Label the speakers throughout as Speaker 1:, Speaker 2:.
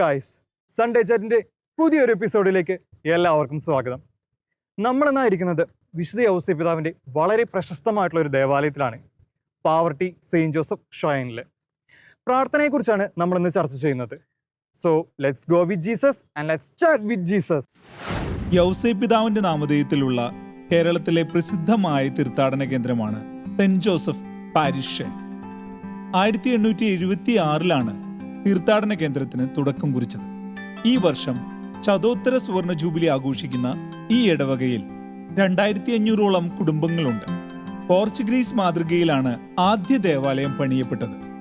Speaker 1: Guys Sunday ചാറ്റിന്റെ പുതിയൊരു എപ്പിസോഡിലേക്ക് എല്ലാവർക്കും സ്വാഗതം. നമ്മളെന്നായിരിക്കുന്നത് വിശുദ്ധ ഔസേ പിതാവിന്റെ വളരെ പ്രശസ്തമായിട്ടുള്ള ഒരു ദേവാലയത്തിലാണ് പാവർട്ടി സെയിന്റ് ജോസഫ് ഷോയനിൽ പ്രാർത്ഥനയെക്കുറിച്ചാണ് നമ്മൾ ഇന്ന് ചർച്ച ചെയ്യുന്നത്. So let's go with Jesus and let's chat with Jesus
Speaker 2: യൗസേ പിതാവിന്റെ നാമധേയത്തിലുള്ള കേരളത്തിലെ പ്രസിദ്ധമായ തീർത്ഥാടന കേന്ദ്രമാണ് സെന്റ് ജോസഫ് പാരിഷ് ആയിരത്തി എണ്ണൂറ്റി എഴുപത്തി ആറിലാണ് തീർത്ഥാടന കേന്ദ്രത്തിന് തുടക്കം കുറിച്ചത്. ഈ വർഷം ചതോത്തര സുവർണ ജൂബിലി ആഘോഷിക്കുന്ന ഈ ഇടവകയിൽ രണ്ടായിരത്തി അഞ്ഞൂറോളം കുടുംബങ്ങളുണ്ട്. പോർച്ചുഗീസ് മാതൃകയിലാണ് ആദ്യ ദേവാലയം പണിയപ്പെട്ടത്.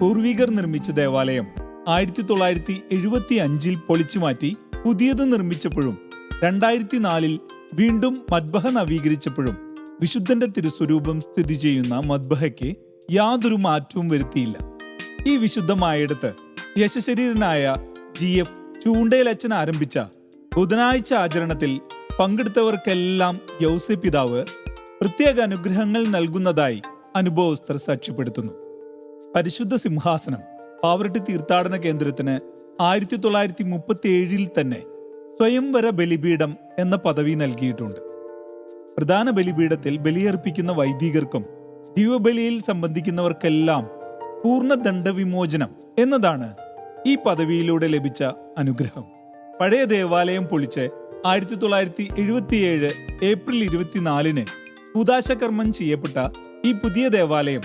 Speaker 2: പൂർവികർ നിർമ്മിച്ച ദേവാലയം ആയിരത്തി തൊള്ളായിരത്തി എഴുപത്തി അഞ്ചിൽ പൊളിച്ചുമാറ്റി പുതിയത് നിർമ്മിച്ചപ്പോഴും രണ്ടായിരത്തി നാലിൽ വീണ്ടും മദ്ബഹ നവീകരിച്ചപ്പോഴും വിശുദ്ധന്റെ തിരുസ്വരൂപം സ്ഥിതി ചെയ്യുന്ന മദ്ബഹയ്ക്ക് യാതൊരു മാറ്റവും വരുത്തിയില്ല. ഈ വിശുദ്ധമായിടത്ത് യശശരീരനായ ജി എഫ് ചൂണ്ടയിലച്ചൻ ആരംഭിച്ച ബുധനാഴ്ച ആചരണത്തിൽ പങ്കെടുത്തവർക്കെല്ലാം യൗസി പിതാവ് പ്രത്യേക അനുഗ്രഹങ്ങൾ നൽകുന്നതായി അനുഭവസ്ഥർ സാക്ഷ്യപ്പെടുത്തുന്നു. പരിശുദ്ധ സിംഹാസനം പാവറട്ടി തീർത്ഥാടന കേന്ദ്രത്തിന് ആയിരത്തി തൊള്ളായിരത്തി മുപ്പത്തി ഏഴിൽ തന്നെ സ്വയംവര ബലിപീഠം എന്ന പദവി നൽകിയിട്ടുണ്ട്. പ്രധാന ബലിപീഠത്തിൽ ബലിയർപ്പിക്കുന്ന വൈദികർക്കും ദിവബലിയിൽ സംബന്ധിക്കുന്നവർക്കെല്ലാം പൂർണ ദണ്ഡവിമോചനം എന്നതാണ് ഈ പദവിയിലൂടെ ലഭിച്ച അനുഗ്രഹം. പഴയ ദേവാലയം പൊളിച്ച് ആയിരത്തി തൊള്ളായിരത്തി എഴുപത്തിയേഴ് ഏപ്രിൽ ഇരുപത്തിനാലിന് ഉദാശകർമ്മം ചെയ്യപ്പെട്ട ഈ പുതിയ ദേവാലയം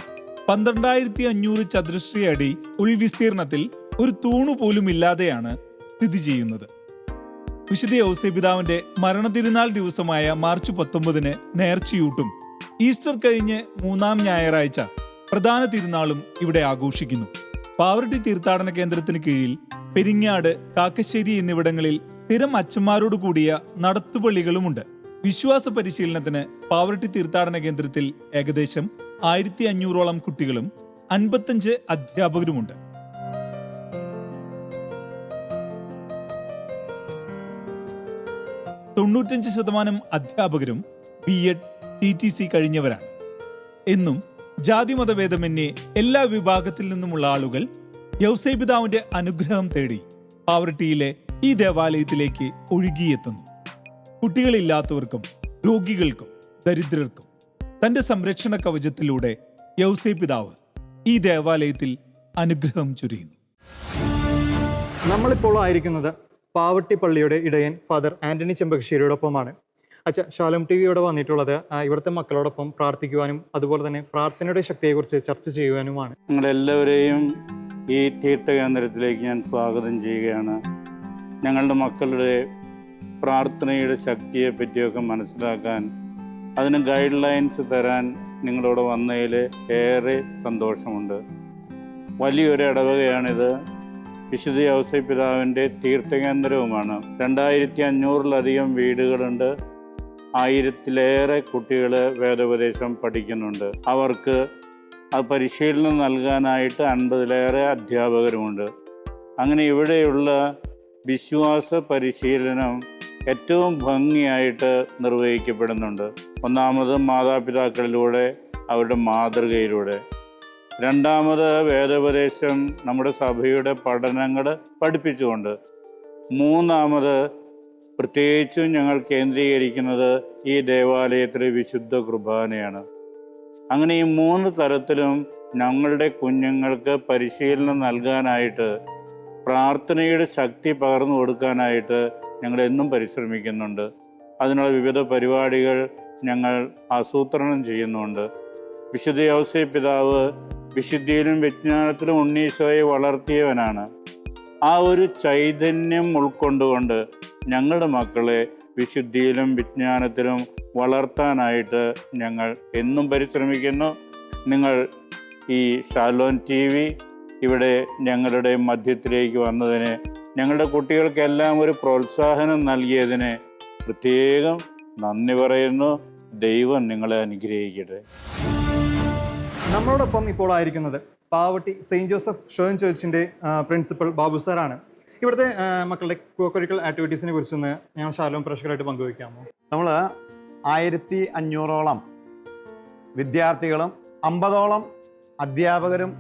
Speaker 2: പന്ത്രണ്ടായിരത്തി അഞ്ഞൂറ് ചതുരശ്രീ അടി ഉൾവിസ്തീർണത്തിൽ ഒരു തൂണു പോലും ഇല്ലാതെയാണ് സ്ഥിതി ചെയ്യുന്നത്. വിശുദ്ധ ഔസേപിതാവിന്റെ മരണതിരുനാൾ ദിവസമായ മാർച്ച് പത്തൊമ്പതിന് നേർച്ചയൂട്ടും ഈസ്റ്റർ കഴിഞ്ഞ് മൂന്നാം ഞായറാഴ്ച പ്രധാന തിരുനാളും ഇവിടെ ആഘോഷിക്കുന്നു. പാവറട്ടി തീർത്ഥാടന കേന്ദ്രത്തിന് കീഴിൽ പെരിങ്ങാട് കാക്കശ്ശേരി എന്നിവിടങ്ങളിൽ സ്ഥിരം അച്ഛന്മാരോട് കൂടിയ നടത്തുപള്ളികളുമുണ്ട്. വിശ്വാസ പരിശീലനത്തിന് പാവറട്ടി തീർത്ഥാടന കേന്ദ്രത്തിൽ ഏകദേശം ആയിരത്തി അഞ്ഞൂറോളം കുട്ടികളും അൻപത്തഞ്ച് അധ്യാപകരുമുണ്ട്. തൊണ്ണൂറ്റഞ്ച് ശതമാനം അധ്യാപകരും B Ed T T C കഴിഞ്ഞവരാണ്. എന്നും ജാതിമതഭേദമന്യേ എല്ലാ വിഭാഗത്തിൽ നിന്നുമുള്ള ആളുകൾ യൗസൈപിതാവിന്റെ അനുഗ്രഹം തേടി പാവർട്ടിയിലെ ഈ ദേവാലയത്തിലേക്ക് ഒഴുകിയെത്തുന്നു. കുട്ടികളില്ലാത്തവർക്കും രോഗികൾക്കും ദരിദ്രർക്കും തന്റെ സംരക്ഷണ കവചത്തിലൂടെ യൗസൈപിതാവ് ഈ ദേവാലയത്തിൽ അനുഗ്രഹം ചുരിയുന്നു.
Speaker 1: നമ്മളിപ്പോൾ ആയിരിക്കുന്നത് പാവട്ടി പള്ളിയുടെ ഇടയൻ ഫാദർ ആന്റണി ചെമ്പകശ്ശേരിയോടൊപ്പമാണ്. അച്ഛ ശാലം ടി ഇവിടെ വന്നിട്ടുള്ളത് ഇവിടുത്തെ മക്കളോടൊപ്പം പ്രാർത്ഥിക്കുവാനും അതുപോലെ തന്നെ പ്രാർത്ഥനയുടെ ശക്തിയെക്കുറിച്ച് ചർച്ച ചെയ്യുവാനുമാണ്.
Speaker 3: നിങ്ങളെല്ലാവരെയും ഈ തീർത്ഥകേന്ദ്രത്തിലേക്ക് ഞാൻ സ്വാഗതം ചെയ്യുകയാണ്. ഞങ്ങളുടെ മക്കളുടെ പ്രാർത്ഥനയുടെ ശക്തിയെ പറ്റിയൊക്കെ മനസ്സിലാക്കാൻ അതിന് ഗൈഡ് ലൈൻസ് തരാൻ നിങ്ങളോട് വന്നതിൽ ഏറെ സന്തോഷമുണ്ട്. വലിയൊരു ഇടവകയാണിത്. വിശുദ്ധ ഔസേ പിതാവിന്റെ തീർത്ഥകേന്ദ്രവുമാണ്. രണ്ടായിരത്തി അഞ്ഞൂറിലധികം വീടുകളുണ്ട്. ആയിരത്തിലേറെ കുട്ടികൾ വേദോപദേശം പഠിക്കുന്നുണ്ട്. അവർക്ക് അത് പരിശീലനം നൽകാനായിട്ട് അൻപതിലേറെ അധ്യാപകരുമുണ്ട്. അങ്ങനെ ഇവിടെയുള്ള വിശ്വാസ പരിശീലനം ഏറ്റവും ഭംഗിയായിട്ട് നിർവഹിക്കപ്പെടുന്നുണ്ട്. ഒന്നാമത് മാതാപിതാക്കളിലൂടെ അവരുടെ മാതൃകയിലൂടെ. രണ്ടാമത് വേദോപദേശം നമ്മുടെ സഭയുടെ പഠനങ്ങൾ പഠിപ്പിച്ചുകൊണ്ട്. മൂന്നാമത് പ്രത്യേകിച്ചും ഞങ്ങൾ കേന്ദ്രീകരിക്കുന്നത് ഈ ദേവാലയത്തിലെ വിശുദ്ധ കുർബാനയാണ്. അങ്ങനെ ഈ മൂന്ന് തരത്തിലും ഞങ്ങളുടെ കുഞ്ഞുങ്ങൾക്ക് പരിശീലനം നൽകാനായിട്ട് പ്രാർത്ഥനയുടെ ശക്തി പകർന്നു കൊടുക്കാനായിട്ട് ഞങ്ങൾ എന്നും പരിശ്രമിക്കുന്നുണ്ട്. അതിനുള്ള വിവിധ പരിപാടികൾ ഞങ്ങൾ ആസൂത്രണം ചെയ്യുന്നുണ്ട്. വിശുദ്ധ ഔസേ പിതാവ് വിശുദ്ധിയിലും വിജ്ഞാനത്തിലും ഉണ്ണീശോയെ വളർത്തിയവനാണ്. ആ ഒരു ചൈതന്യം ഉൾക്കൊണ്ടുകൊണ്ട് ഞങ്ങളുടെ മക്കളെ വിശുദ്ധിയിലും വിജ്ഞാനത്തിലും വളർത്താനായിട്ട് ഞങ്ങൾ എന്നും പരിശ്രമിക്കുന്നു. നിങ്ങൾ ഈ ഷാലോൻ ടി വി ഇവിടെ ഞങ്ങളുടെ മധ്യത്തിലേക്ക് വന്നതിന് ഞങ്ങളുടെ കുട്ടികൾക്കെല്ലാം ഒരു പ്രോത്സാഹനം നൽകിയതിന് പ്രത്യേകം നന്ദി പറയുന്നു. ദൈവം നിങ്ങളെ അനുഗ്രഹിക്കട്ടെ.
Speaker 1: നമ്മളോടൊപ്പം ഇപ്പോൾ ആയിരിക്കുന്നത് പാവട്ടി സെയിന്റ് ജോസഫ് ഷോൻ ചേർച്ചിന്റെ പ്രിൻസിപ്പൽ ബാബു സാറാണ്. ഇവിടുത്തെ മക്കളുടെ കോക്കരിക്കൽ ആക്ടിവിറ്റീസിനെ കുറിച്ചൊന്ന് ഞാൻ ശാലവും പ്രഷറായിട്ട് പങ്കുവയ്ക്കാമോ?
Speaker 4: നമ്മൾ ആയിരത്തി അഞ്ഞൂറോളം വിദ്യാർത്ഥികളും അമ്പതോളം അധ്യാപകരും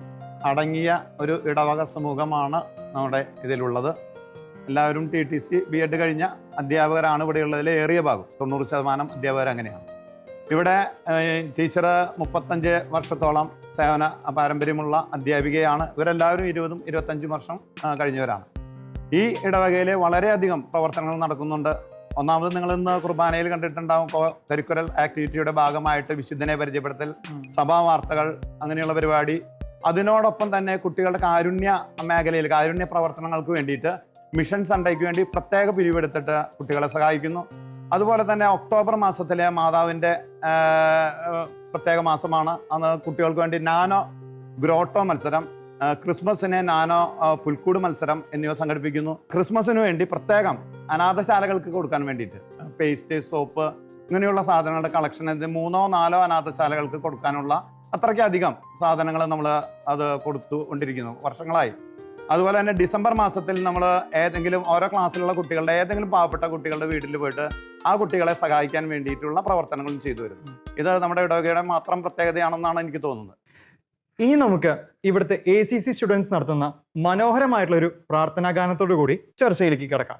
Speaker 4: അടങ്ങിയ ഒരു ഇടവക സമൂഹമാണ് നമ്മുടെ ഇതിലുള്ളത്. എല്ലാവരും T T C B Ed കഴിഞ്ഞ അധ്യാപകരാണ് ഇവിടെയുള്ളതിൽ ഏറിയ ഭാഗം. തൊണ്ണൂറ് ശതമാനം അധ്യാപകർ അങ്ങനെയാണ്. ഇവിടെ ടീച്ചർ മുപ്പത്തഞ്ച് വർഷത്തോളം സേവന പാരമ്പര്യമുള്ള അധ്യാപികയാണ്. ഇവരെല്ലാവരും ഇരുപതും ഇരുപത്തഞ്ചും വർഷം കഴിഞ്ഞവരാണ്. ഈ ഇടവകയിൽ വളരെയധികം പ്രവർത്തനങ്ങൾ നടക്കുന്നുണ്ട്. ഒന്നാമത് നിങ്ങൾ ഇന്ന് കുർബാനയിൽ കണ്ടിട്ടുണ്ടാവും കരിക്കുലർ ആക്ടിവിറ്റിയുടെ ഭാഗമായിട്ട് വിശുദ്ധനെ പരിചയപ്പെടുത്തൽ സഭാ വാർത്തകൾ അങ്ങനെയുള്ള പരിപാടി. അതിനോടൊപ്പം തന്നെ കുട്ടികളുടെ കാരുണ്യ മേഖലയിൽ കാരുണ്യ പ്രവർത്തനങ്ങൾക്ക് വേണ്ടിയിട്ട് മിഷൻ സൺഡേക്ക് വേണ്ടി പ്രത്യേക പിരിവെടുത്തിട്ട് കുട്ടികളെ സഹായിക്കുന്നു. അതുപോലെ തന്നെ ഒക്ടോബർ മാസത്തിലെ മാതാവിന്റെ പ്രത്യേക മാസമാണ്. അന്ന് കുട്ടികൾക്ക് വേണ്ടി നാനോ ഗ്രോട്ടോ മത്സരം ക്രിസ്മസിന് നാനോ പുൽക്കൂട് മത്സരം എന്നിവ സംഘടിപ്പിക്കുന്നു. ക്രിസ്മസിന് വേണ്ടി പ്രത്യേകം അനാഥശാലകൾക്ക് കൊടുക്കാൻ വേണ്ടിയിട്ട് പേസ്റ്റ് സോപ്പ് ഇങ്ങനെയുള്ള സാധനങ്ങളുടെ കളക്ഷൻ മൂന്നോ നാലോ അനാഥശാലകൾക്ക് കൊടുക്കാനുള്ള അത്രയ്ക്കധികം സാധനങ്ങൾ നമ്മൾ അത് കൊടുത്തു കൊണ്ടിരിക്കുന്നു വർഷങ്ങളായി. അതുപോലെ തന്നെ ഡിസംബർ മാസത്തിൽ നമ്മൾ ഏതെങ്കിലും ഓരോ ക്ലാസ്സിലുള്ള കുട്ടികളുടെ ഏതെങ്കിലും പാവപ്പെട്ട കുട്ടികളുടെ വീട്ടിൽ പോയിട്ട് ആ കുട്ടികളെ സഹായിക്കാൻ വേണ്ടിയിട്ടുള്ള പ്രവർത്തനങ്ങളും ചെയ്തു വരുന്നു. ഇത് നമ്മുടെ ഇടവകയുടെ മാത്രം പ്രത്യേകതയാണെന്നാണ് എനിക്ക് തോന്നുന്നത്.
Speaker 1: ഇനി നമുക്ക് ഇവിടുത്തെ എ സി സി സ്റ്റുഡൻസ് നടത്തുന്ന മനോഹരമായിട്ടുള്ള ഒരു പ്രാർത്ഥനാ ഗാനത്തോടു കൂടി ചർച്ചയിലേക്ക് കിടക്കാം.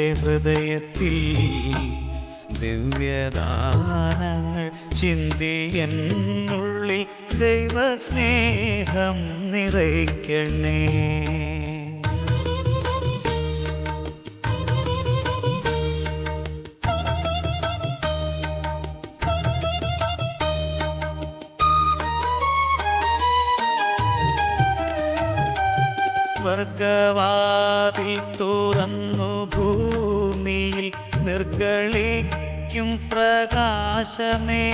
Speaker 5: ഹൃദയത്തിൽ ദിവ്യദാനങ്ങൾ ചിന്തി എന്നുള്ളിൽ ദൈവസ്നേഹം നിറയ്ക്കണേ. സ്വർഗവാതിൽ തുറന്നു ഭൂമിയിൽ നിർഗളിക്കും പ്രകാശമേ.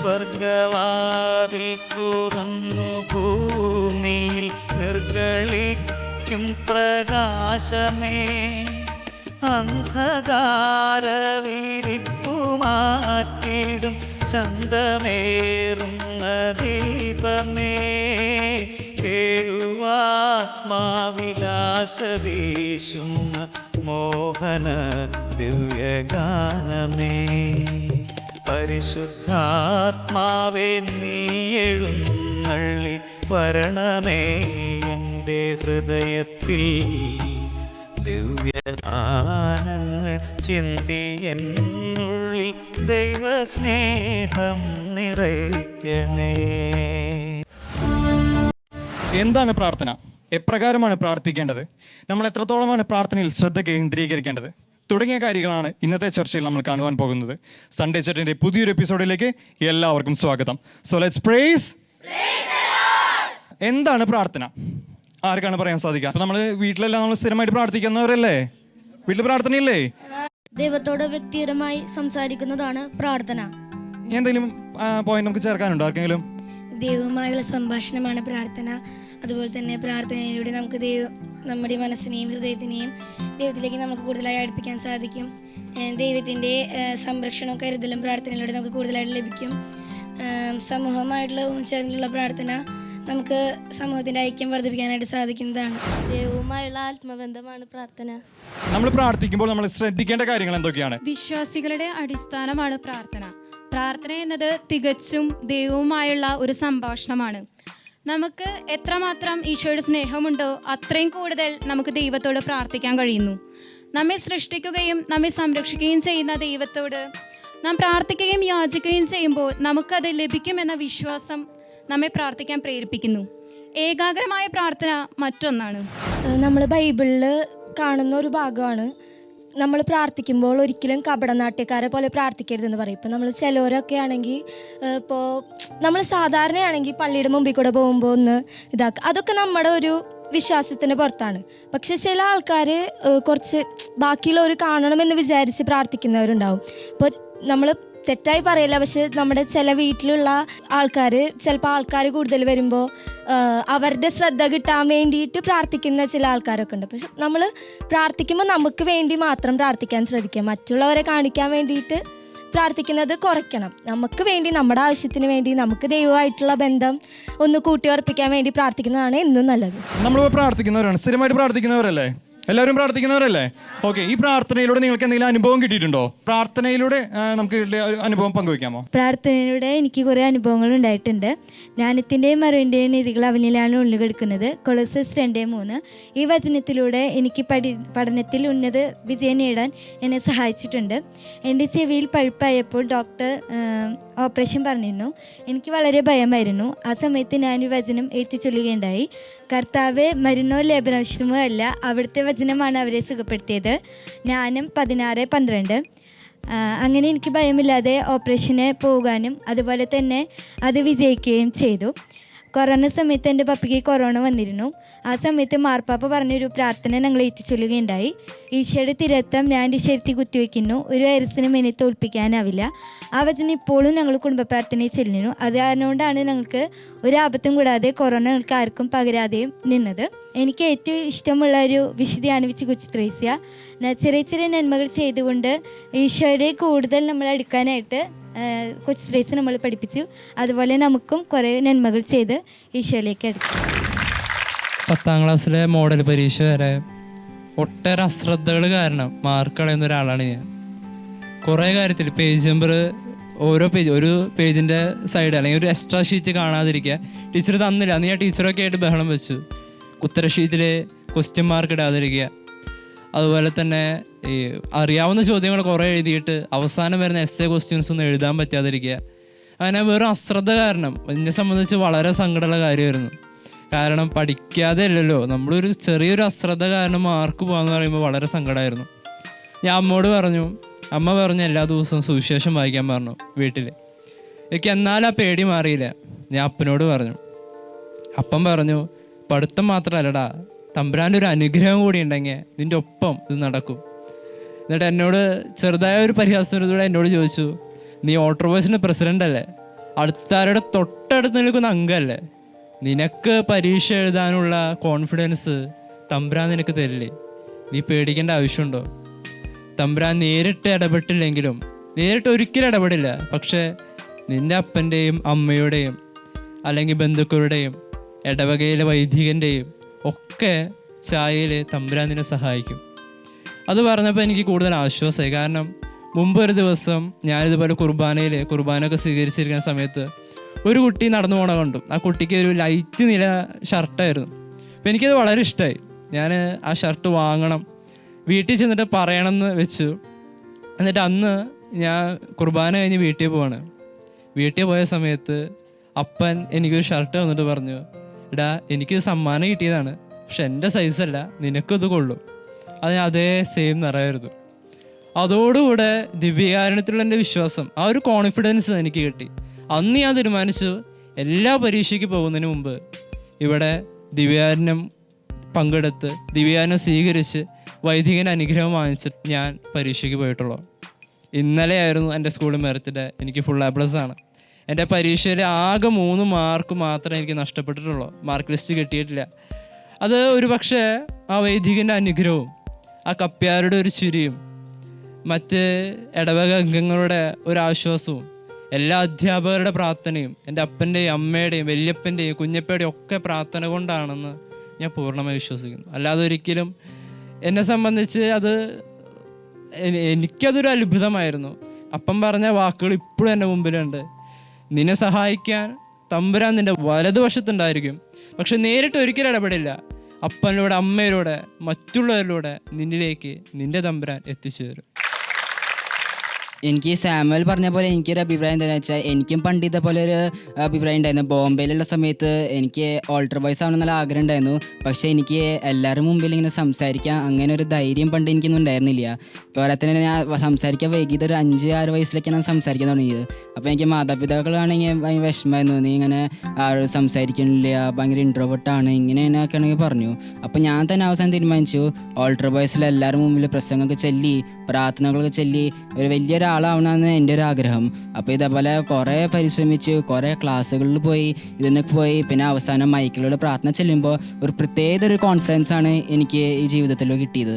Speaker 5: സ്വർഗവാതിൽ തുറന്നു ഭൂമിയിൽ നിർഗളിക്കും പ്രകാശമേ. അന്ധകാരവിരിപ്പു മാറ്റിടും ചന്തമേറുന്ന ദീപമേ. കേഴുവാത്മാവിലാസവീശുന്ന മോഹന ദിവ്യഗാനമേ. പരിശുദ്ധാത്മാവേ നീ എഴുന്നള്ളി വരണമേ എന്റെ ഹൃദയത്തിൽ. ദിവ്യഗാനങ്ങൾ ചിന്തി ദൈവസ്നേഹം നിറയ്ക്കണേ.
Speaker 1: എന്താണ് പ്രാർത്ഥന? എപ്രകാരമാണ് പ്രാർത്ഥിക്കേണ്ടത്? നമ്മൾ എത്രത്തോളമാണ് പ്രാർത്ഥനയിൽ ശ്രദ്ധ കേന്ദ്രീകരിക്കേണ്ടത്? തുടങ്ങിയ കാര്യങ്ങളാണ് ഇന്നത്തെ ചർച്ചയിൽ നമ്മൾ കാണുവാൻ പോകുന്നത്. സൺഡേ ചട്ടിന്റെ പുതിയൊരു എപ്പിസോഡിലേക്ക് എല്ലാവർക്കും സ്വാഗതം. സോ ലെറ്റ്സ് പ്രേസ് എന്താണ് പ്രാർത്ഥന? ആർക്കാണ് പറയാൻ സാധിക്കുക? നമ്മൾ വീട്ടിലെല്ലാം നമ്മൾ സ്ഥിരമായിട്ട് പ്രാർത്ഥിക്കുന്നവരല്ലേ? വീട്ടിൽ പ്രാർത്ഥനയില്ലേ?
Speaker 6: ദൈവത്തോട് വ്യക്തിപരമായി സംസാരിക്കുന്നതാണ് പ്രാർത്ഥന.
Speaker 1: എന്തെങ്കിലും പോയിന്റ് നമുക്ക് ചേർക്കാനുണ്ടോ? ആർക്കെങ്കിലും?
Speaker 7: ദൈവവുമായുള്ള സംഭാഷണമാണ് പ്രാർത്ഥന. അതുപോലെ തന്നെ പ്രാർത്ഥനയിലൂടെ നമുക്ക് ദൈവ നമ്മുടെ മനസ്സിനെയും ഹൃദയത്തിനെയും ദൈവത്തിലേക്ക് നമുക്ക് കൂടുതലായി അടുപ്പിക്കാൻ സാധിക്കും. ദൈവത്തിന്റെ സംരക്ഷണവും കരുതലും പ്രാർത്ഥനയിലൂടെ നമുക്ക് കൂടുതലായിട്ട് ലഭിക്കും. സമൂഹമായിട്ടുള്ള ഒന്നിച്ചേർന്നുള്ള പ്രാർത്ഥന നമുക്ക് സമൂഹത്തിന്റെ ഐക്യം വർദ്ധിപ്പിക്കാനായിട്ട് സാധിക്കുന്നതാണ്.
Speaker 6: ദൈവവുമായുള്ള ആത്മബന്ധമാണ് പ്രാർത്ഥന.
Speaker 1: നമ്മൾ പ്രാർത്ഥിക്കുമ്പോൾ നമ്മൾ ശ്രദ്ധിക്കേണ്ട കാര്യങ്ങൾ എന്തൊക്കെയാണ്?
Speaker 8: വിശ്വാസികളുടെ അടിസ്ഥാനമാണ് പ്രാർത്ഥന. പ്രാർത്ഥന എന്നത് തികച്ചും ദൈവവുമായുള്ള ഒരു സംഭാഷണമാണ്. നമുക്ക് എത്രമാത്രം ഈശോയുടെ സ്നേഹമുണ്ടോ അത്രയും കൂടുതൽ നമുക്ക് ദൈവത്തോട് പ്രാർത്ഥിക്കാൻ കഴിയുന്നു. നമ്മെ സൃഷ്ടിക്കുകയും നമ്മെ സംരക്ഷിക്കുകയും ചെയ്യുന്ന ദൈവത്തോട് നാം പ്രാർത്ഥിക്കുകയും യാചിക്കുകയും ചെയ്യുമ്പോൾ നമുക്കത് ലഭിക്കുമെന്ന വിശ്വാസം നമ്മെ പ്രാർത്ഥിക്കാൻ പ്രേരിപ്പിക്കുന്നു. ഏകാഗ്രമായ പ്രാർത്ഥന മറ്റൊന്നാണ്.
Speaker 7: നമ്മൾ ബൈബിളിൽ കാണുന്ന ഒരു ഭാഗമാണ്
Speaker 9: നമ്മൾ പ്രാർത്ഥിക്കുമ്പോൾ ഒരിക്കലും കപടനാട്യക്കാരെ പോലെ പ്രാർത്ഥിക്കരുതെന്ന് പറയും. ഇപ്പം നമ്മൾ ചിലവരൊക്കെ ആണെങ്കിൽ ഇപ്പോൾ നമ്മൾ സാധാരണയാണെങ്കിൽ പള്ളിയുടെ മുമ്പിൽ കൂടെ പോകുമ്പോൾ ഒന്ന് ഇതാക്കുക അതൊക്കെ നമ്മുടെ ഒരു വിശ്വാസത്തിന് പുറത്താണ്. പക്ഷെ ചില ആൾക്കാർ കുറച്ച് ബാക്കിയുള്ളവർ കാണണമെന്ന് വിചാരിച്ച് പ്രാർത്ഥിക്കുന്നവരുണ്ടാവും. ഇപ്പോൾ നമ്മൾ തെറ്റായി പറയില്ല പക്ഷെ നമ്മുടെ ചില വീട്ടിലുള്ള ആൾക്കാർ ചിലപ്പോൾ ആൾക്കാർ കൂടുതൽ വരുമ്പോൾ അവരുടെ ശ്രദ്ധ കിട്ടാൻ വേണ്ടിയിട്ട് പ്രാർത്ഥിക്കുന്ന ചില ആൾക്കാരൊക്കെ ഉണ്ട്. പക്ഷെ നമ്മൾ പ്രാർത്ഥിക്കുമ്പോൾ നമുക്ക് വേണ്ടി മാത്രം പ്രാർത്ഥിക്കാൻ ശ്രദ്ധിക്കുക. മറ്റുള്ളവരെ കാണിക്കാൻ വേണ്ടിയിട്ട് പ്രാർത്ഥിക്കുന്നത് കുറയ്ക്കണം. നമുക്ക് വേണ്ടി നമ്മുടെ ആവശ്യത്തിന് വേണ്ടി നമുക്ക് ദൈവമായിട്ടുള്ള ബന്ധം ഒന്ന് കൂട്ടി ഉറപ്പിക്കാൻ വേണ്ടി പ്രാർത്ഥിക്കുന്നതാണ് എന്നും നല്ലത്.
Speaker 1: നമ്മൾ പ്രാർത്ഥിക്കുന്നവരാണ്. സ്ഥിരമായിട്ട് പ്രാർത്ഥിക്കുന്നവരല്ലേ? എല്ലാവരും പ്രാർത്ഥിക്കുന്നവരല്ലേ? ഓക്കെ ഈ പ്രാർത്ഥനയിലൂടെ നിങ്ങൾക്ക് എന്തെങ്കിലും അനുഭവം കിട്ടിയിട്ടുണ്ടോ? പ്രാർത്ഥനയിലൂടെ നമുക്ക് അനുഭവം പങ്കുവയ്ക്കാമോ?
Speaker 10: പ്രാർത്ഥനയിലൂടെ എനിക്ക് കുറേ അനുഭവങ്ങൾ ഉണ്ടായിട്ടുണ്ട്. ജ്ഞാനത്തിന്റെയും അറിവിന്റെയും നിധികൾ അവനിലാണ് ഉള്ളുകെടുക്കുന്നത്. കൊളോസസ് രണ്ടേ മൂന്ന്. ഈ വചനത്തിലൂടെ എനിക്ക് പഠി പഠനത്തിൽ ഉന്നത വിജയം നേടാൻ എന്നെ സഹായിച്ചിട്ടുണ്ട്. എന്റെ ചെവിയിൽ പഴുപ്പായപ്പോൾ ഡോക്ടർ ഓപ്പറേഷൻ പറഞ്ഞിരുന്നു. എനിക്ക് വളരെ ഭയമായിരുന്നു. ആ സമയത്ത് ഞാൻ ഈ വചനം ഏറ്റുചൊല്ലുകയുണ്ടായി. കർത്താവ് മരുന്നോ ലേപനാശ്രമോ അല്ല അവിടുത്തെ വചനമാണ് അവരെ സുഖപ്പെടുത്തിയത്. ഞാനും പതിനാറ് പന്ത്രണ്ട്. അങ്ങനെ എനിക്ക് ഭയമില്ലാതെ ഓപ്പറേഷന് പോകാനും അതുപോലെ തന്നെ അത് വിജയിക്കുകയും ചെയ്തു. കൊറോണ സമയത്ത് എന്റെ പപ്പയ്ക്ക് കൊറോണ വന്നിരുന്നു. ആ സമയത്ത് മാർപ്പാപ്പ പറഞ്ഞൊരു പ്രാർത്ഥന ഞങ്ങൾ ഏറ്റുചൊല്ലുകയുണ്ടായി ഈശോയുടെ തിരത്തം ഞാൻ ഈശ്വരത്തി കുത്തിവെക്കുന്നു. ഒരു വൈറസിനും എന്നെ തോൽപ്പിക്കാനാവില്ല. ആ വചനം ഇപ്പോഴും ഞങ്ങൾ കുടുംബ പ്രാർത്ഥനയിൽ ചെല്ലുന്നു. അത് കാരണകൊണ്ടാണ് ഞങ്ങൾക്ക് ഒരു ആപത്തും കൂടാതെ കൊറോണ ഞങ്ങൾക്ക് ആർക്കും പകരാതെയും നിന്നത്. എനിക്ക് ഏറ്റവും ഇഷ്ടമുള്ള ഒരു വിശുദ്ധിയാണ് വെച്ച് കുച്ചിത്രേസ്യ ചെറിയ ചെറിയ നന്മകൾ ചെയ്തുകൊണ്ട് ഈശോയുടെ കൂടുതൽ നമ്മൾ എടുക്കാനായിട്ട് കൊച്ചു സ്ട്രേസ് നമ്മൾ പഠിപ്പിച്ചു. അതുപോലെ നമുക്കും കുറേ നന്മകൾ ചെയ്ത് ഈശോയിലേക്ക് എടുക്കും
Speaker 11: പത്താം ക്ലാസ്സിലെ മോഡൽ പരീക്ഷ വരെ ഒട്ടേറെ അശ്രദ്ധകൾ കാരണം മാർക്ക് കളയുന്ന ഒരാളാണ് ഞാൻ. കുറേ കാര്യത്തിൽ പേജ് നമ്പർ ഓരോ പേജ് ഒരു പേജിന്റെ സൈഡ് അല്ലെങ്കിൽ ഒരു എക്സ്ട്രാ ഷീറ്റ് കാണാതിരിക്കുക. ടീച്ചർ തന്നില്ല. അന്ന് ഞാൻ ടീച്ചറൊക്കെ ആയിട്ട് ബഹളം വെച്ചു. ഉത്തര ഷീറ്റിൽ ക്വസ്റ്റ്യൻ മാർക്ക് ഇടാതിരിക്കുക. അതുപോലെ തന്നെ ഈ അറിയാവുന്ന ചോദ്യങ്ങൾ കുറേ എഴുതിയിട്ട് അവസാനം വരുന്ന എസ് എ ക്വസ്റ്റ്യൻസ് ഒന്നും എഴുതാൻ പറ്റാതിരിക്കുക. അങ്ങനെ വെറും അശ്രദ്ധ കാരണം. എന്നെ സംബന്ധിച്ച് വളരെ സങ്കടമുള്ള കാര്യമായിരുന്നു. കാരണം പഠിക്കാതെ അല്ലല്ലോ. നമ്മളൊരു ചെറിയൊരു അശ്രദ്ധ കാരണം മാർക്ക് പോകാന്ന് പറയുമ്പോൾ വളരെ സങ്കടമായിരുന്നു. ഞാൻ അമ്മോട് പറഞ്ഞു. അമ്മ പറഞ്ഞു എല്ലാ ദിവസവും സുവിശേഷം വായിക്കാൻ പറഞ്ഞു വീട്ടിൽ എനിക്ക് എന്നാലും ആ പേടി മാറിയില്ല. ഞാൻ അപ്പനോട് പറഞ്ഞു. അപ്പം പറഞ്ഞു പഠിത്തം മാത്രമല്ലടാ തമ്പുരാന്റെ ഒരു അനുഗ്രഹം കൂടി ഉണ്ടെങ്കിൽ നിന്റെ ഒപ്പം ഇത് നടക്കും. എന്നിട്ട് എന്നോട് ചെറുതായ ഒരു പരിഹാസത്തിലൂടെ എന്നോട് ചോദിച്ചു നീ ഓട്ടർ ബോയ്സിന്റെ പ്രസിഡന്റ് അല്ലേ? അടുത്താരുടെ തൊട്ടടുത്ത് നിൽക്കുന്ന അംഗമല്ലേ നിനക്ക് പരീക്ഷ എഴുതാനുള്ള കോൺഫിഡൻസ് തമ്പുരാൻ നിനക്ക് തരില്ലേ? നീ പേടിക്കേണ്ട ആവശ്യമുണ്ടോ? തമ്പുരാൻ നേരിട്ട് ഇടപെട്ടില്ലെങ്കിലും നേരിട്ട് ഒരിക്കലും ഇടപെടില്ല. പക്ഷേ നിന്റെ അപ്പന്റെയും അമ്മയുടെയും അല്ലെങ്കിൽ ബന്ധുക്കളുടെയും ഇടവകയിലെ വൈദികന്റെയും ഒക്കെ ചായയിൽ തമ്പുരാനിനെ സഹായിക്കും. അത് പറഞ്ഞപ്പോൾ എനിക്ക് കൂടുതൽ ആശ്വാസമായി. കാരണം മുമ്പ് ഒരു ദിവസം ഞാനിതുപോലെ കുർബാനയിൽ കുർബാനയൊക്കെ സ്വീകരിച്ചിരിക്കുന്ന സമയത്ത് ഒരു കുട്ടി നടന്നു പോണ കണ്ടു. ആ കുട്ടിക്ക് ഒരു ലൈറ്റ് നില ഷർട്ടായിരുന്നു അപ്പോൾ എനിക്കത് വളരെ ഇഷ്ടമായി ഞാൻ ആ ഷർട്ട് വാങ്ങണം വീട്ടിൽ ചെന്നിട്ട് പറയണമെന്ന് വെച്ചു. എന്നിട്ട് അന്ന് ഞാൻ കുർബാന കഴിഞ്ഞ് വീട്ടിൽ പോവാണ്. വീട്ടിൽ പോയ സമയത്ത് അപ്പൻ എനിക്കൊരു ഷർട്ട് വന്നിട്ട് പറഞ്ഞു എടാ എനിക്ക് സമ്മാനം കിട്ടിയതാണ്. പക്ഷെ എന്റെ സൈസല്ല നിനക്കിത് കൊള്ളും. അത് അതേ സെയിം നിറയായിരുന്നു അതോടുകൂടെ ദിവ്യകാരണത്തിലുള്ള എന്റെ വിശ്വാസം ആ ഒരു കോൺഫിഡൻസ് എനിക്ക് കിട്ടി. അന്ന് ഞാൻ തീരുമാനിച്ചു എല്ലാ പരീക്ഷയ്ക്ക് പോകുന്നതിന് മുമ്പ് ഇവിടെ ദിവ്യാരണം പങ്കെടുത്ത് ദിവ്യാരണം സ്വീകരിച്ച് വൈദികന്റെ അനുഗ്രഹം വാങ്ങിച്ചിട്ട് ഞാൻ പരീക്ഷയ്ക്ക് പോയിട്ടുള്ളൂ. ഇന്നലെയായിരുന്നു എന്റെ സ്കൂൾ മെറിറ്റിന്റെ എനിക്ക് ഫുൾ എ പ്ലസ് ആണ്. എന്റെ പരീക്ഷയിൽ ആകെ മൂന്ന് മാർക്ക് മാത്രമേ എനിക്ക് നഷ്ടപ്പെട്ടിട്ടുള്ളൂ. മാർക്ക് ലിസ്റ്റ് കിട്ടിയിട്ടില്ല. അത് ഒരു പക്ഷേ ആ വൈദികന്റെ അനുഗ്രഹവും ആ കപ്പ്യാരുടെ ഒരു ചിരിയും മറ്റ് ഇടവക അംഗങ്ങളുടെ ഒരു ആശ്വാസവും എല്ലാ അധ്യാപകരുടെ പ്രാർത്ഥനയും എന്റെ അപ്പന്റെയും അമ്മയുടെയും വല്യപ്പന്റെയും കുഞ്ഞപ്പയുടെയും ഒക്കെ പ്രാർത്ഥന കൊണ്ടാണെന്ന് ഞാൻ പൂർണമായി വിശ്വസിക്കുന്നു. അല്ലാതെ ഒരിക്കലും എന്നെ സംബന്ധിച്ച് അത് എനി- എനിക്കതൊരു അത്ഭുതമായിരുന്നു. അപ്പം പറഞ്ഞ വാക്കുകൾ ഇപ്പോഴും എന്റെ മുമ്പിലുണ്ട്. നിന്നെ സഹായിക്കാൻ തമ്പുരാൻ നിന്റെ വലതുവശത്തുണ്ടായിരിക്കും. പക്ഷെ നേരിട്ട് ഒരിക്കലും ഇടപെടില്ല. അപ്പനിലൂടെ അമ്മയിലൂടെ മറ്റുള്ളവരിലൂടെ നിന്നിലേക്ക് നിന്റെ തമ്പുരാൻ എത്തിച്ചു തരും
Speaker 12: എനിക്ക് സാമുവൽ പറഞ്ഞ പോലെ എനിക്കൊരു അഭിപ്രായം എന്താണെന്ന് വെച്ചാൽ എനിക്കും പണ്ട് ഇതേപോലെ ഒരു അഭിപ്രായം ഉണ്ടായിരുന്നു. ബോംബെയിലുള്ള സമയത്ത് എനിക്ക് ഓൾട്ടർ വോയിസ് ആവണം നല്ല ആഗ്രഹം ഉണ്ടായിരുന്നു. പക്ഷെ എനിക്ക് എല്ലാവരും മുമ്പിൽ ഇങ്ങനെ സംസാരിക്കാൻ അങ്ങനെ ഒരു ധൈര്യം പണ്ട് എനിക്കൊന്നും ഉണ്ടായിരുന്നില്ല. പോരാത്തന്നെ ഞാൻ സംസാരിക്കാൻ വൈകിയത് ഒരു അഞ്ച് ആറ് വയസ്സിലേക്കാണ് ഞാൻ സംസാരിക്കാൻ തുടങ്ങിയത്. അപ്പോൾ എനിക്ക് മാതാപിതാക്കളാണെങ്കിൽ ഭയങ്കര വിഷമമായിരുന്നു. നീ ഇങ്ങനെ ആരും സംസാരിക്കണില്ല ഭയങ്കര ഇൻട്രോവേർട്ടാണ് എന്നൊക്കെ ആണെങ്കിൽ പറഞ്ഞു. അപ്പോൾ ഞാൻ തന്നെ അവസാനം തീരുമാനിച്ചു. ഓൾട്ടർ വോയിസിൽ എല്ലാവരും മുമ്പിൽ പ്രസംഗമൊക്കെ ചൊല്ലി പ്രാർത്ഥനകളൊക്കെ ചൊല്ലി ഒരു വലിയൊരാളാവണമെന്ന് എന്റെ ഒരു ആഗ്രഹം അപ്പോൾ ഇതേപോലെ കുറേ പരിശ്രമിച്ച് കുറേ ക്ലാസ്സുകളിൽ പോയി ഇതിനൊക്കെ പോയി പിന്നെ അവസാനം മൈക്കിലൂടെ പ്രാർത്ഥന ചെല്ലുമ്പോൾ ഒരു പ്രത്യേക ഒരു കോൺഫിഡൻസ് ആണ് എനിക്ക് ഈ ജീവിതത്തിൽ കിട്ടിയത്.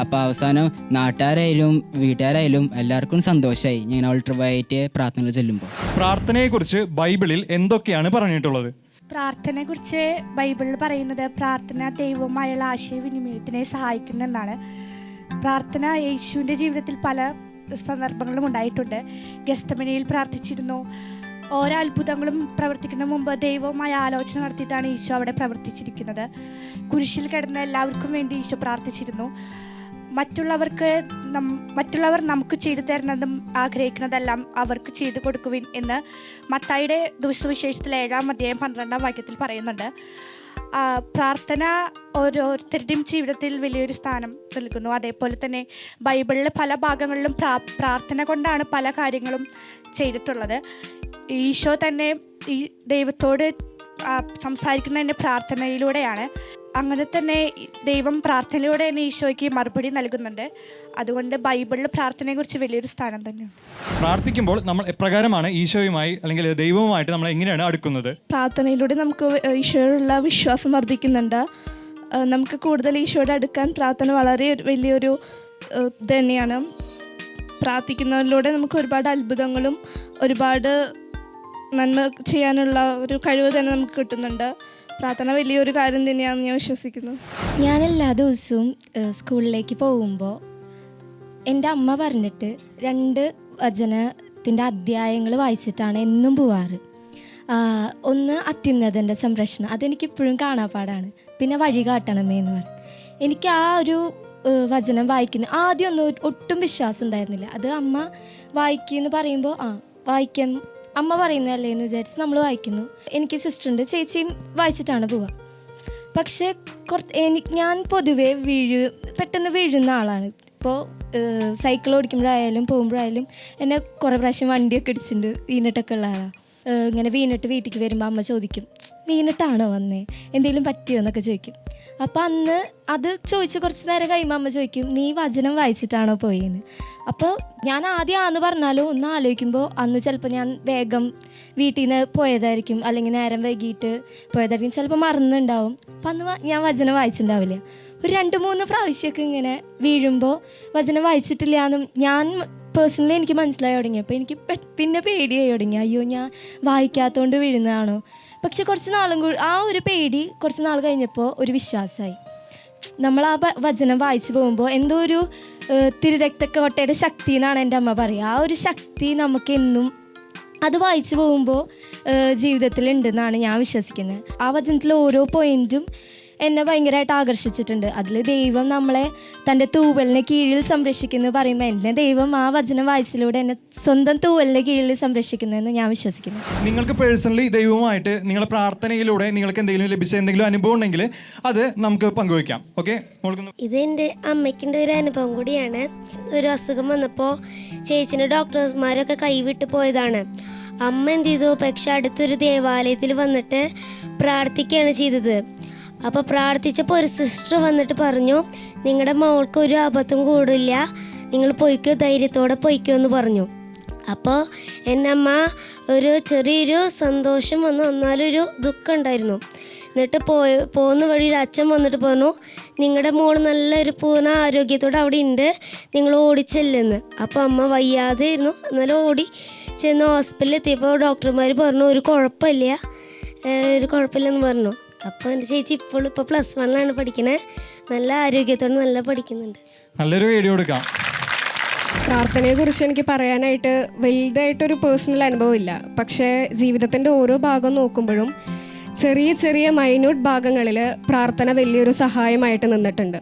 Speaker 12: അപ്പോൾ അവസാനം നാട്ടുകാരായാലും വീട്ടുകാരായാലും എല്ലാവർക്കും സന്തോഷമായി ഞാൻ ഓൾട്ടർ വൈറ്റ് പ്രാർത്ഥനകൾ ചെല്ലുമ്പോൾ
Speaker 1: പ്രാർത്ഥനയെക്കുറിച്ച് ബൈബിളിൽ എന്തൊക്കെയാണ് പറഞ്ഞിട്ടുള്ളത്?
Speaker 13: പ്രാർത്ഥനയെക്കുറിച്ച് ബൈബിളിൽ പറയുന്നത് പ്രാർത്ഥന ദൈവവുമായുള്ള ആശയവിനിമയത്തിനെ സഹായിക്കുന്നെന്നാണ് പ്രാർത്ഥന യേശുവിന്റെ ജീവിതത്തിൽ പല സന്ദർഭങ്ങളിലും ഉണ്ടായിട്ടുണ്ട്. ഗസ്തമനയിൽ പ്രാർത്ഥിച്ചിരുന്നു. ഓരോ അത്ഭുതങ്ങളും പ്രവർത്തിക്കുന്ന മുമ്പ് ദൈവവുമായി ആലോചന നടത്തിയിട്ടാണ് ഈശോ അവിടെ പ്രവർത്തിച്ചിരിക്കുന്നത്. കുരിശിൽ കിടന്ന എല്ലാവർക്കും വേണ്ടി ഈശോ പ്രാർത്ഥിച്ചിരുന്നു. മറ്റുള്ളവർക്ക് മറ്റുള്ളവർ നമുക്ക് ചെയ്തു തരുന്നതും ആഗ്രഹിക്കുന്നതെല്ലാം അവർക്ക് ചെയ്തു കൊടുക്കുവിൻ എന്ന് മത്തായിയുടെ ദിവസവിശേഷത്തിൽ ഏഴാം അധ്യായം പന്ത്രണ്ടാം വാക്യത്തിൽ പറയുന്നുണ്ട്. പ്രാർത്ഥന ഓരോരുത്തരുടെയും ജീവിതത്തിൽ വലിയൊരു സ്ഥാനം നൽകുന്നു. അതേപോലെ തന്നെ ബൈബിളിലെ പല ഭാഗങ്ങളിലും പ്രാ പ്രാർത്ഥന കൊണ്ടാണ് പല കാര്യങ്ങളും ചെയ്തിട്ടുള്ളത്. ഈശോ തന്നെ ഈ ദൈവത്തോട് സംസാരിക്കുന്നതിന്റെ പ്രാർത്ഥനയിലൂടെയാണ് അങ്ങനെ തന്നെ ദൈവം പ്രാർത്ഥനയോടെ തന്നെ ഈശോയ്ക്ക് മറുപടി നൽകുന്നുണ്ട്. അതുകൊണ്ട് ബൈബിളിൽ പ്രാർത്ഥനയെക്കുറിച്ച് വലിയൊരു സ്ഥാനം തന്നെയാണ്
Speaker 1: പ്രാർത്ഥിക്കുമ്പോൾ നമ്മൾ എപ്രകാരമാണ് ഈശോയുമായി അല്ലെങ്കിൽ ദൈവവുമായിട്ട് നമ്മൾ എങ്ങനെയാണ് അടുക്കുന്നത്?
Speaker 13: പ്രാർത്ഥനയിലൂടെ നമുക്ക് ഈശോയോടുള്ള വിശ്വാസം വർദ്ധിക്കുന്നുണ്ട്. നമുക്ക് കൂടുതൽ ഈശോയോട് അടുക്കാൻ പ്രാർത്ഥന വളരെ വലിയൊരു തന്നെയാണ്. പ്രാർത്ഥിക്കുന്നതിലൂടെ നമുക്ക് ഒരുപാട് അത്ഭുതങ്ങളും ഒരുപാട് നന്മ ചെയ്യാനുള്ള ഒരു കഴിവ് തന്നെ നമുക്ക് കിട്ടുന്നുണ്ട്. പ്രാർത്ഥന വലിയൊരു കാര്യം തന്നെയാണെന്ന് ഞാൻ വിശ്വസിക്കുന്നു.
Speaker 9: ഞാൻ എല്ലാ ദിവസവും സ്കൂളിലേക്ക് പോകുമ്പോൾ എന്റെ അമ്മ പറഞ്ഞിട്ട് രണ്ട് വചനത്തിന്റെ അധ്യായങ്ങൾ വായിച്ചിട്ടാണ് എന്നും പോവാറ്. ഒന്ന് അത്യുന്നതന്റെ സംരക്ഷണം. അതെനിക്കിപ്പോഴും കാണാപ്പാടാണ്. പിന്നെ വഴി കാട്ടണമേ എന്ന് പറയും. എനിക്ക് ആ ഒരു വചനം വായിക്കുന്ന ആദ്യമൊന്നും ഒട്ടും വിശ്വാസം ഉണ്ടായിരുന്നില്ല. അത് അമ്മ വായിക്കുമെന്ന് പറയുമ്പോൾ ആ വായിക്കാം അമ്മ പറയുന്നതല്ലേ എന്ന് വിചാരിച്ച് നമ്മൾ വായിക്കുന്നു. എനിക്ക് സിസ്റ്ററുണ്ട് ചേച്ചിയും വായിച്ചിട്ടാണ് പോവുക. പക്ഷേ കുറച്ച് എനിക്ക് ഞാൻ പൊതുവേ വീഴ് പെട്ടെന്ന് വീഴുന്ന ആളാണ്. ഇപ്പോൾ സൈക്കിൾ ഓടിക്കുമ്പോഴായാലും പോകുമ്പോഴായാലും എന്നെ കുറേ പ്രാവശ്യം വണ്ടിയൊക്കെ ഇടിച്ചിട്ടുണ്ട് വീണിട്ടൊക്കെ ഉള്ള ആളാണ് ഇങ്ങനെ വീണിട്ട് വീട്ടിലേക്ക് വരുമ്പോൾ അമ്മ ചോദിക്കും വീണിട്ടാണോ വന്നേ? എന്തെങ്കിലും പറ്റിയോ? എന്നൊക്കെ ചോദിക്കും. അപ്പോൾ അന്ന് അത് ചോദിച്ച് കുറച്ച് നേരം കഴിയുമ്പോൾ അമ്മ ചോദിക്കും നീ വചനം വായിച്ചിട്ടാണോ പോയെന്ന്? അപ്പോൾ ഞാൻ ആദ്യം ആന്ന് പറഞ്ഞാലും ഒന്ന് ആലോചിക്കുമ്പോൾ അന്ന് ചിലപ്പോൾ ഞാൻ വേഗം വീട്ടിൽ നിന്ന് പോയതായിരിക്കും അല്ലെങ്കിൽ നേരം വൈകിട്ട് പോയതായിരിക്കും ചിലപ്പോൾ മറന്നുണ്ടാവും. അപ്പം അന്ന് ഞാൻ വചനം വായിച്ചിട്ടുണ്ടാവില്ല. ഒരു രണ്ട് മൂന്ന് പ്രാവശ്യമൊക്കെ ഇങ്ങനെ വീഴുമ്പോൾ വചനം വായിച്ചിട്ടില്ല എന്നും ഞാൻ പേഴ്സണലി എനിക്ക് മനസ്സിലായി തുടങ്ങി. അപ്പോൾ എനിക്ക് പിന്നെ പേടിയായി തുടങ്ങി. അയ്യോ ഞാൻ വായിക്കാത്തതുകൊണ്ട് വീഴുന്നതാണോ? പക്ഷെ കുറച്ച് നാളും കൂടി ആ ഒരു പേടി കുറച്ച് നാൾ കഴിഞ്ഞപ്പോൾ ഒരു വിശ്വാസമായി നമ്മൾ ആ വചനം വായിച്ചു പോകുമ്പോൾ എന്തോ ഒരു തിരുരക്തക്കോട്ടയുടെ ശക്തി എന്നാണ് എന്റെ അമ്മ പറയുക. ആ ഒരു ശക്തി നമുക്ക് എന്നും അത് വായിച്ചു പോകുമ്പോൾ ജീവിതത്തിൽ ഉണ്ടെന്നാണ് ഞാൻ വിശ്വസിക്കുന്നത്. ആ വചനത്തിലെ ഓരോ പോയിന്റും എന്നെ ഭയങ്കരമായിട്ട് ആകർഷിച്ചിട്ടുണ്ട്. അതിൽ ദൈവം നമ്മളെ തന്റെ തൂവലിന് കീഴിൽ സംരക്ഷിക്കുന്നു പറയുമ്പോൾ എന്നെ ദൈവം ആ വചന വായിച്ചിലൂടെ എന്നെ സ്വന്തം തൂവലിന് കീഴിൽ സംരക്ഷിക്കുന്നതെന്ന് ഞാൻ വിശ്വസിക്കുന്നു.
Speaker 1: നിങ്ങൾക്ക് പേഴ്സണലി ദൈവമായിട്ട് നിങ്ങളുടെ പ്രാർത്ഥനയിലൂടെ നിങ്ങൾക്ക് എന്തെങ്കിലും ലഭിച്ച എന്തെങ്കിലും അനുഭവം ഉണ്ടെങ്കിൽ അത് നമുക്ക് പങ്കുവയ്ക്കാം. ഓക്കെ
Speaker 14: ഇത് എന്റെ അമ്മയ്ക്കിന്റെ ഒരു അനുഭവം കൂടിയാണ്. ഒരു അസുഖം വന്നപ്പോൾ ചേച്ചിന്റെ ഡോക്ടർമാരൊക്കെ കൈവിട്ട് പോയതാണ്. അമ്മ എന്ത് ചെയ്തു? പക്ഷെ അടുത്തൊരു ദേവാലയത്തിൽ വന്നിട്ട് പ്രാർത്ഥിക്കുകയാണ് ചെയ്തത്. അപ്പോൾ പ്രാർത്ഥിച്ചപ്പോൾ ഒരു സിസ്റ്റർ വന്നിട്ട് പറഞ്ഞു നിങ്ങളുടെ മോൾക്ക് ഒരു അബദ്ധം കൂടില്ല. നിങ്ങൾ പൊയ്ക്കോ ധൈര്യത്തോടെ പൊയ്ക്കോ എന്ന് പറഞ്ഞു. അപ്പോൾ എന്റെ അമ്മ ഒരു ചെറിയൊരു സന്തോഷം വന്നു. എന്നാലൊരു ദുഃഖം ഉണ്ടായിരുന്നു എന്നിട്ട് പോയ പോകുന്ന വഴിയിൽ അച്ഛൻ വന്നിട്ട് പറഞ്ഞു നിങ്ങളുടെ മോൾ നല്ലൊരു പൂർണ ആരോഗ്യത്തോടെ അവിടെ ഉണ്ട് നിങ്ങൾ ഓടിച്ചെല്ലെന്ന് അപ്പോൾ അമ്മ വയ്യാതെ ഇരുന്നു. എന്നാലും ഓടി ചെന്ന് ഹോസ്പിറ്റലിൽ എത്തിയപ്പോൾ ഡോക്ടർമാർ പറഞ്ഞു ഒരു കുഴപ്പമില്ല. ഒരു കുഴപ്പമില്ലെന്ന് പറഞ്ഞു. അപ്പോൾ എന്റെ ചേച്ചി ഇപ്പോൾ ഇപ്പോൾ പ്ലസ് വണ്ണിലാണ് പഠിക്കണേ. നല്ല ആരോഗ്യത്തോടെ നല്ല പഠിക്കുന്നുണ്ട്.
Speaker 1: നല്ലൊരു വീഡിയോ എടുക്കാം.
Speaker 13: പ്രാർത്ഥനയെക്കുറിച്ച് എനിക്ക് പറയാനായിട്ട് വലുതായിട്ടൊരു പേഴ്സണൽ അനുഭവം ഇല്ല പക്ഷേ ജീവിതത്തിന്റെ ഓരോ ഭാഗം നോക്കുമ്പോഴും ചെറിയ ചെറിയ മൈന്യൂട്ട് ഭാഗങ്ങളിൽ പ്രാർത്ഥന വലിയൊരു സഹായമായിട്ട് നിന്നിട്ടുണ്ട്.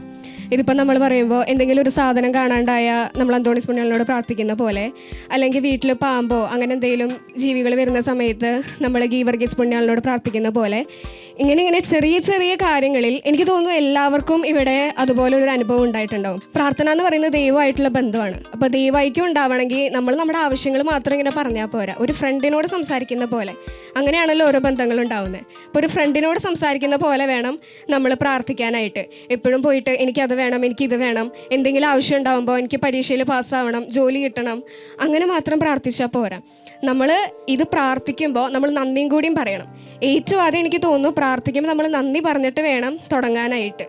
Speaker 15: ഇതിപ്പോൾ നമ്മൾ പറയുമ്പോൾ എന്തെങ്കിലും ഒരു സാധനം കാണാണ്ടായ നമ്മൾ അന്തോണിസ് പുണ്യാളിനോട് പ്രാർത്ഥിക്കുന്ന പോലെ അല്ലെങ്കിൽ വീട്ടിൽ പാമ്പോ അങ്ങനെ എന്തെങ്കിലും ജീവികൾ വരുന്ന സമയത്ത് നമ്മൾ ഗീവർഗീസ് പുണ്യാളിനോട് പ്രാർത്ഥിക്കുന്ന പോലെ ഇങ്ങനെ ഇങ്ങനെ ചെറിയ ചെറിയ കാര്യങ്ങളിൽ എനിക്ക് തോന്നുന്നു എല്ലാവർക്കും ഇവിടെ അതുപോലെ ഒരു അനുഭവം ഉണ്ടായിട്ടുണ്ടാവും. പ്രാർത്ഥന എന്ന് പറയുന്നത് ദൈവമായിട്ടുള്ള ബന്ധമാണ്. അപ്പോൾ ദൈവമായിക്കും ഉണ്ടാവണമെങ്കിൽ നമ്മൾ നമ്മുടെ ആവശ്യങ്ങൾ മാത്രം ഇങ്ങനെ പറഞ്ഞാൽ പോരാ. ഒരു ഫ്രണ്ടിനോട് സംസാരിക്കുന്ന പോലെ അങ്ങനെയാണല്ലോ ഓരോ ബന്ധങ്ങളും ഉണ്ടാവുന്നത്. അപ്പോൾ ഒരു ഫ്രണ്ടിനോട് സംസാരിക്കുന്ന പോലെ വേണം നമ്മൾ പ്രാർത്ഥിക്കാനായിട്ട്. എപ്പോഴും പോയിട്ട് എനിക്കത് വേണം എനിക്ക് ഇത് വേണം എന്തെങ്കിലും ആവശ്യം ഉണ്ടാവുമ്പോൾ എനിക്ക് പരീക്ഷയിൽ പാസ്സാവണം ജോലി കിട്ടണം അങ്ങനെ മാത്രം പ്രാർത്ഥിച്ചാൽ പോരാ. നമ്മൾ ഇത് പ്രാർത്ഥിക്കുമ്പോൾ നമ്മൾ നന്ദിയും കൂടിയും പറയണം. ഏറ്റവും ആദ്യം എനിക്ക് തോന്നുന്നു പ്രാർത്ഥിക്കുമ്പോൾ നമ്മൾ നന്ദി പറഞ്ഞിട്ട് വേണം തുടങ്ങാനായിട്ട്.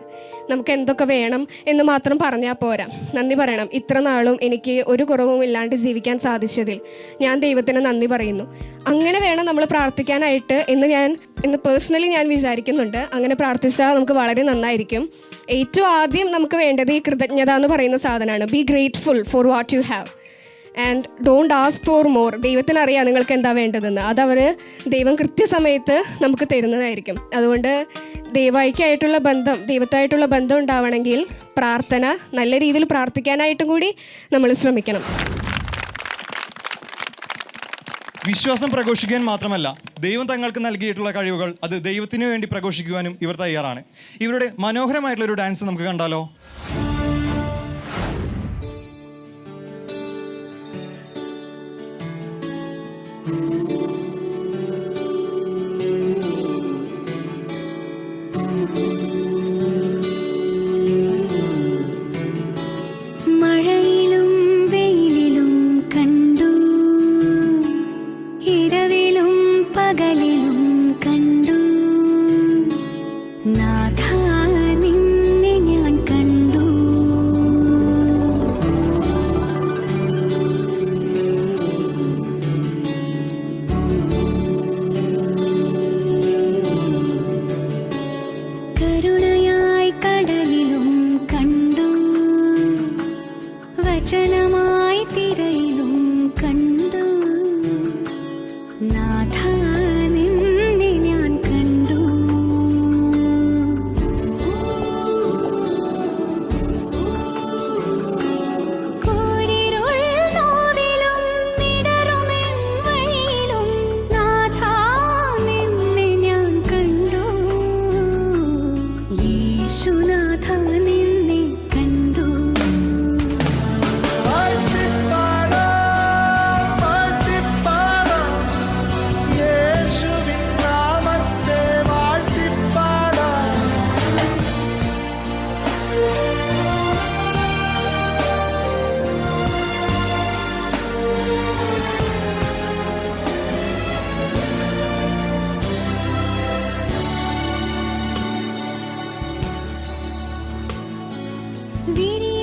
Speaker 15: നമുക്ക് എന്തൊക്കെ വേണം എന്ന് മാത്രം പറഞ്ഞാൽ പോരാ. നന്ദി പറയണം. ഇത്ര നാളും എനിക്ക് ഒരു കുറവും ഇല്ലാണ്ട് ജീവിക്കാൻ സാധിച്ചതിൽ ഞാൻ ദൈവത്തിന് നന്ദി പറയുന്നു. അങ്ങനെ വേണം നമ്മൾ പ്രാർത്ഥിക്കാനായിട്ട് എന്ന് ഞാൻ എന്ന് പേഴ്സണലി ഞാൻ വിചാരിക്കുന്നുണ്ട്. അങ്ങനെ പ്രാർത്ഥിച്ചാൽ നമുക്ക് വളരെ നന്നായിരിക്കും. ഏറ്റവും ആദ്യം നമുക്ക് വേണ്ടത് ഈ കൃതജ്ഞത എന്ന് പറയുന്ന സാധനമാണ്. Be grateful for what you have and don't ask for more ദൈവത്തിന് അറിയാം നിങ്ങൾക്ക് എന്താ വേണ്ടതെന്ന്. അതവർ ദൈവം കൃത്യസമയത്ത് നമുക്ക് തരുന്നതായിരിക്കും. അതുകൊണ്ട് ദൈവായിക്കായിട്ടുള്ള ബന്ധം ദൈവത്തായിട്ടുള്ള ബന്ധം ഉണ്ടാവണമെങ്കിൽ പ്രാർത്ഥന നല്ല രീതിയിൽ പ്രാർത്ഥിക്കാനായിട്ടും കൂടി നമ്മൾ ശ്രമിക്കണം.
Speaker 1: വിശ്വാസം പ്രഘോഷിക്കാൻ മാത്രമല്ല ദൈവം തങ്ങൾക്ക് നൽകിയിട്ടുള്ള കഴിവുകൾ അത് ദൈവത്തിന് വേണ്ടി പ്രഘോഷിക്കുവാനും ഇവർ തയ്യാറാണ്. ഇവരുടെ മനോഹരമായിട്ടുള്ള ഒരു ഡാൻസ് നമുക്ക് കണ്ടാലോ?
Speaker 16: you. Vini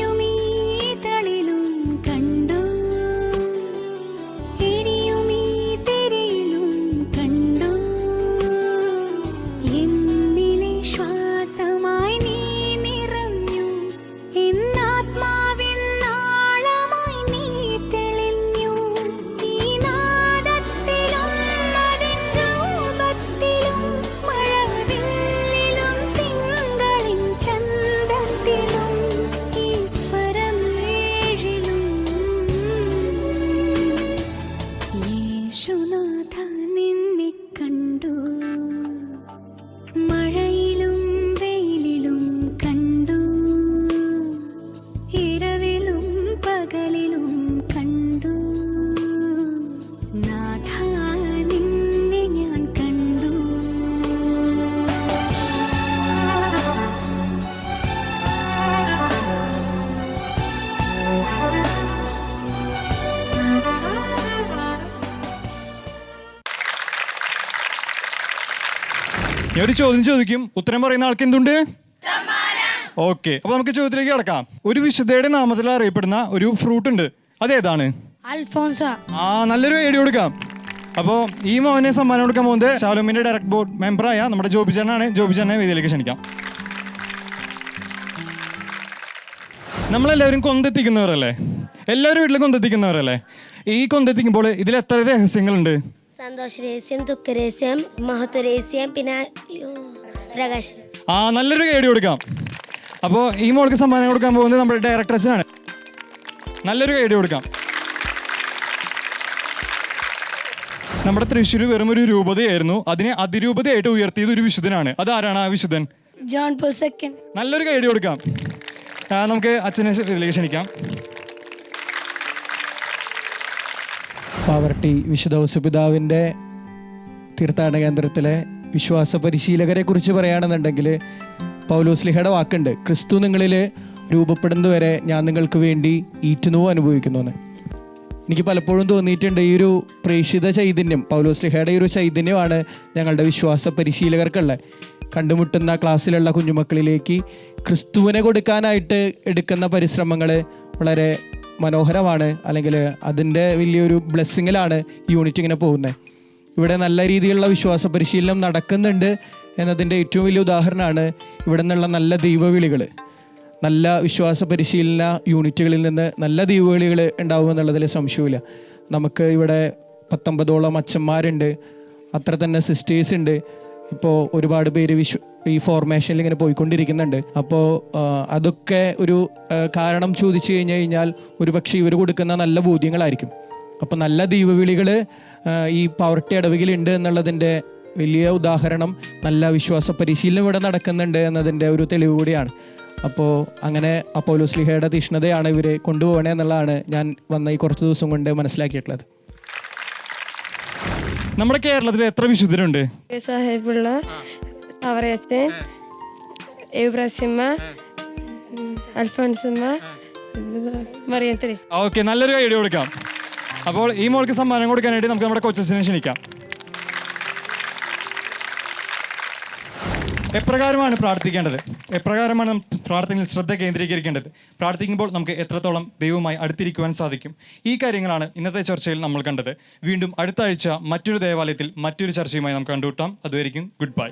Speaker 16: ഞാൻ
Speaker 1: ഒരു ചോദ്യം ചോദിക്കും. ഉത്തരം പറയുന്ന ആൾക്ക് എന്തുണ്ട്? ഓക്കെ. അപ്പൊ നമുക്ക് ചോദ്യത്തിലേക്ക് കിടക്കാം. ഒരു വിശുദ്ധയുടെ നാമത്തിൽ അറിയപ്പെടുന്ന ഒരു ഫ്രൂട്ട് ഉണ്ട്. അതേതാണ്?
Speaker 14: അൽഫോൺസ.
Speaker 1: ആ നല്ലൊരു ഐഡിയ കൊടുക്കാം. അപ്പോൾ ഈ മോനെ സമ്മാനം കൊടുക്കാൻ പോകുന്നത് ശാലോമിന്റെ ഡയറക്ട് ബോർഡ് മെമ്പറായ നമ്മുടെ ജോബി ചേട്ടനാണ്. ജോബി ചേട്ടനെ വേദിയിലേക്ക് ക്ഷണിക്കാം. നമ്മളെല്ലാവരും കൊന്തെത്തിക്കുന്നവരല്ലേ? എല്ലാവരും വീട്ടിലും കൊന്തെത്തിക്കുന്നവരല്ലേ? ഈ കൊന്തെത്തിക്കുമ്പോൾ ഇതിൽ എത്ര രഹസ്യങ്ങളുണ്ട്?
Speaker 16: സന്തോഷരഹസ്യം ദുഃഖരഹസ്യം മഹത്വരഹസ്യം പിന്നെ പ്രകാശ.
Speaker 1: ആ നല്ലൊരു കേടി കൊടുക്കാം. അപ്പോൾ ഈ മോൾക്ക് സമ്മാനം കൊടുക്കാൻ പോകുന്നത് നമ്മുടെ ഡയറക്ടേഴ്സിനാണ്. നല്ലൊരു കേടി കൊടുക്കാം. നമ്മുടെ തൃശ്ശൂർ വെറും ഒരു രൂപതയായിരുന്നു. അതിനെ അതിരൂപതയായിട്ട് ഉയർത്തിയത് ഒരു വിശുദ്ധനാണ്. അതാരാണ് ആ വിശുദ്ധൻ?
Speaker 7: ജോൺ പോൾ സെക്കൻഡ്
Speaker 1: നല്ലൊരു ഗൈഡ് കൊടുക്കാം. നമുക്ക് അച്ഛനെ ക്ഷണിക്കാം.
Speaker 17: പാവർട്ടി വിശുദ്ധ ഔസപിതാവിന്റെ തീർത്ഥാടന കേന്ദ്രത്തിലെ വിശ്വാസ പരിശീലകരെ കുറിച്ച് പറയുകയാണെന്നുണ്ടെങ്കിൽ പൗലോസ്ലിഹയുടെ വാക്കുണ്ട് ക്രിസ്തു നിങ്ങളിൽ രൂപപ്പെടുന്നതുവരെ ഞാൻ നിങ്ങൾക്ക് വേണ്ടി ഈറ്റുന്നുവോ അനുഭവിക്കുന്നു എനിക്ക് പലപ്പോഴും തോന്നിയിട്ടുണ്ട് ഈ ഒരു പ്രേക്ഷിത ചൈതന്യം പൗലോസ്ലിഹയുടെ ഈ ഒരു ചൈതന്യമാണ് ഞങ്ങളുടെ വിശ്വാസ പരിശീലകർക്കുള്ളത്. കണ്ടുമുട്ടുന്ന ക്ലാസ്സിലുള്ള കുഞ്ഞുമക്കളിലേക്ക് ക്രിസ്തുവിനെ കൊടുക്കാനായിട്ട് എടുക്കുന്ന പരിശ്രമങ്ങൾ വളരെ മനോഹരമാണ്. അല്ലെങ്കിൽ അതിന്റെ വലിയൊരു ബ്ലെസ്സിങ്ങിലാണ് യൂണിറ്റ് ഇങ്ങനെ പോകുന്നത്. ഇവിടെ നല്ല രീതിയിലുള്ള വിശ്വാസ പരിശീലനം നടക്കുന്നുണ്ട് എന്നതിന്റെ ഏറ്റവും വലിയ ഉദാഹരണമാണ് ഇവിടെ നിന്നുള്ള നല്ല ദൈവവിളികൾ. നല്ല വിശ്വാസ പരിശീലന യൂണിറ്റുകളിൽ നിന്ന് നല്ല ദൈവവിളികൾ ഉണ്ടാവുമെന്നുള്ളതിൽ സംശയമില്ല നമുക്ക് ഇവിടെ പത്തൊമ്പതോളം അച്ഛന്മാരുണ്ട്. അത്ര തന്നെ സിസ്റ്റേഴ്സ് ഉണ്ട്. ഇപ്പോൾ ഒരുപാട് പേര് വിശ്വ ഈ ഫോർമേഷനിൽ ഇങ്ങനെ പോയിക്കൊണ്ടിരിക്കുന്നുണ്ട്. അപ്പോൾ അതൊക്കെ ഒരു കാരണം ചോദിച്ചു കഴിഞ്ഞു കഴിഞ്ഞാൽ ഒരു പക്ഷേ ഇവർ കൊടുക്കുന്ന നല്ല ബോധ്യങ്ങളായിരിക്കും. അപ്പോൾ നല്ല ദൈവവിളികൾ ഈ പവർട്ടി അടവുകളിലുണ്ട് എന്നുള്ളതിന്റെ വലിയ ഉദാഹരണം നല്ല വിശ്വാസ പരിശീലനം ഇവിടെ നടക്കുന്നുണ്ട് എന്നതിന്റെ ഒരു തെളിവ് കൂടിയാണ്. അപ്പോൾ അങ്ങനെ അപ്പോലോസ്ലിഹയുടെ തീഷ്ണതയാണ് ഇവരെ കൊണ്ടുപോകണേ എന്നുള്ളതാണ് ഞാൻ വന്ന ഈ കുറച്ച് ദിവസം കൊണ്ട് മനസ്സിലാക്കിയിട്ടുള്ളത്.
Speaker 1: നമ്മുടെ കേരളത്തിൽ എത്ര വിശുദ്ധരുണ്ട്?
Speaker 18: സാഹിബുള്ള. അവറയച്ചൻ ഇബ്രാസിമ്മ അൽഫോൺസമ്മ മറിയം തെരേസ.
Speaker 1: ഓക്കെ നല്ലൊരു ഐഡിയ കൊടുക്കാം. അപ്പോൾ ഈ മോൾക്ക് സമ്മാനം കൊടുക്കാനായിട്ട് നമുക്ക് നമ്മുടെ കൊച്ചസിനെ ക്ഷണിക്കാം. എപ്രകാരമാണ് പ്രാർത്ഥിക്കേണ്ടത്? എപ്രകാരമാണ് പ്രാർത്ഥനയിൽ ശ്രദ്ധ കേന്ദ്രീകരിക്കേണ്ടത്? പ്രാർത്ഥിക്കുമ്പോൾ നമുക്ക് എത്രത്തോളം ദൈവവുമായി അടുത്തിരിക്കുവാൻ സാധിക്കും? ഈ കാര്യങ്ങളാണ് ഇന്നത്തെ ചർച്ചയിൽ നമ്മൾ കണ്ടത്. വീണ്ടും അടുത്ത ആഴ്ച മറ്റൊരു ദേവാലയത്തിൽ മറ്റൊരു ചർച്ചയുമായി നമുക്ക് കണ്ടുമുട്ടാം. അതുവരെയും ഗുഡ് ബൈ.